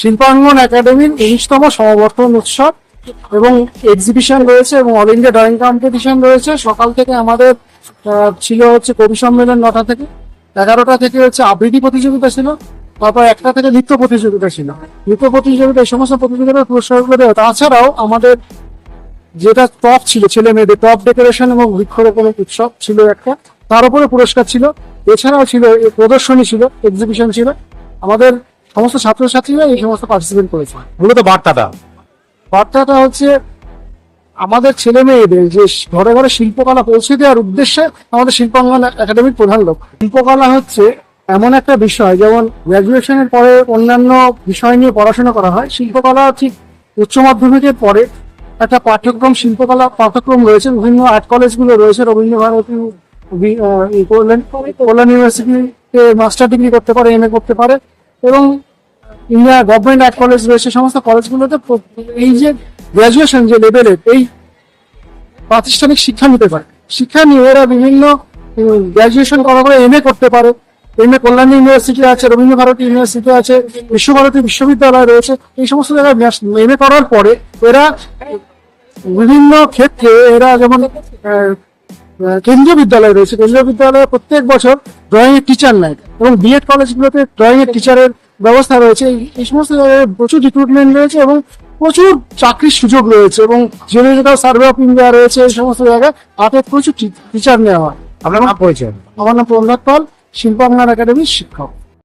শিল্পাঙ্গন একাডেমির উনিশতম সমাবর্তন উৎসব এবং এক্সিবিশন রয়েছে এবং অল ইন্ডিয়া ড্রয়িং কম্পিটিশন রয়েছে। সকাল থেকে আমাদের ছিল হচ্ছে কবি সম্মেলন নটা থেকে। এগারোটা থেকে হচ্ছে আবৃত্তি প্রতিযোগিতা ছিল। তারপর একটা থেকে নৃত্য প্রতিযোগিতা ছিল। নৃত্য প্রতিযোগিতা, এই সমস্ত প্রতিযোগিতার পুরস্কারগুলো দেওয়া তাছাড়াও আমাদের যেটা টপ ছিল ছেলে মেয়েদের টপ ডেকোরেশন এবং বৃক্ষরোপণ উৎসব ছিল একটা। তার উপরে পুরস্কার ছিল। এছাড়াও ছিল প্রদর্শনী ছিল এক্সিবিশন ছিল। আমাদের সমস্ত ছাত্রছাত্রীরা এই সমস্ত পার্টিসিপেট করেছে। মূলত বার্তাটা? বার্তাটা হচ্ছে আমাদের ছেলে মেয়েদের যে ঘরে ঘরে শিল্পকলা পৌঁছে দেওয়ার উদ্দেশ্যে আমাদের শিল্পাঙ্গন একাডেমির প্রধান লক্ষ্য শিল্পকলা হচ্ছে এমন একটা বিষয় যেমন গ্র্যাজুয়েশনের পরে অন্যান্য বিষয় নিয়ে পড়াশোনা করা হয়। শিল্পকলা ঠিক উচ্চ মাধ্যমিকের পরে একটা পাঠ্যক্রম শিল্পকলা পাঠ্যক্রম রয়েছে। বিভিন্ন আর্ট কলেজগুলো রয়েছে। রবীন্দ্র ভারতী কল্যাণ কল্যাণ ইউনিভার্সিটিতে মাস্টার ডিগ্রি করতে পারে এম এ করতে পারে। এবং ইন্ডিয়া গভর্নমেন্ট আর্ট কলেজ রয়েছে, সমস্ত কলেজগুলোতে এই যে গ্রাজুয়েশন যে লেভেলের এই প্রাতিষ্ঠানিক শিক্ষা নিতে পারে। শিক্ষা নিয়ে এরা বিভিন্ন গ্রাজুয়েশন করার পরে এম করতে পারে। এম এ কল্যাণ ইউনিভার্সিটি আছে রবীন্দ্র ভারতী ইউনিভার্সিটি আছে, বিশ্বভারতী বিশ্ববিদ্যালয় রয়েছে। এই সমস্ত জায়গায় এম এ করার পরে এরা বিভিন্ন ক্ষেত্রে এরা যেমন কেন্দ্রীয় বিদ্যালয় রয়েছে। কেন্দ্রীয় বিদ্যালয়ে প্রত্যেক বছর ড্রয়িং এর টিচার নেয়। এবং বিএড কলেজগুলোতে ড্রয়িং এর টিচারের ব্যবস্থা রয়েছে। এই- সমস্ত জায়গায় প্রচুর রিক্রুটমেন্ট রয়েছে এবং প্রচুর চাকরির সুযোগ রয়েছে এবং জিওলজিক্যাল সার্ভে অফ ইন্ডিয়া রয়েছে এই সমস্ত জায়গায়। আপনার প্রচুর টিচার নেওয়া হয়। আপনার নাম? পরিচয়। আমার নাম প্রহ্লাদ পাল শিল্পাঙ্গার একাডেমির শিক্ষক।